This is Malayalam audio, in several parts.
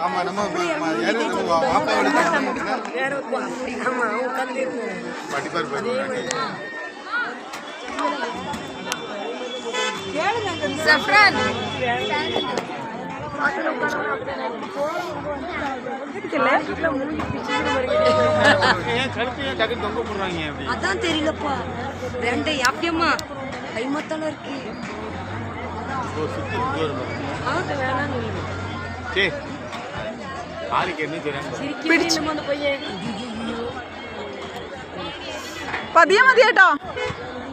ஆமா நம்ம வாப்பாவோட படிப்பார் போயிருக்காங்க அதான் தெரியலப்பா. ரெண்டு யாப்பியம்மா? கைமத்தால இருக்கு. പതിയെ മതി കേട്ടോ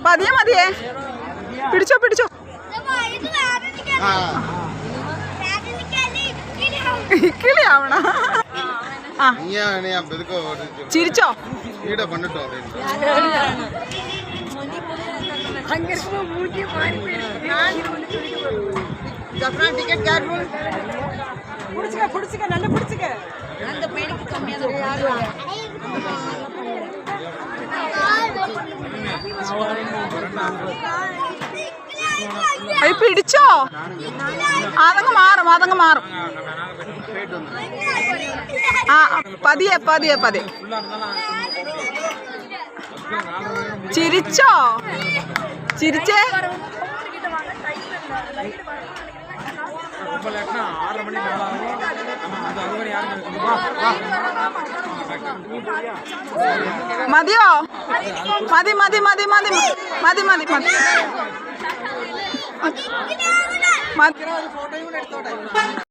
പതിയെ பிடிச்சோ. പിടിച്ചോ പിടിച്ചോ കിളിയാവണ ചിരിച്ചോ பிடிச்சுக்க பிடிச்சுக்க நல்லா பிடிச்சுக்க அந்த பையனுக்கு കൈ പിടിച്ചോ അതങ്ങ് മാറും അതങ്ങ് മാറും ആ പതിയെ പതിയെ പതി ചിരിച്ചോ? ചിരിച്ചേ? മതിയോ? മതി മതി മതി മതി മതി മതി മതി. മതി.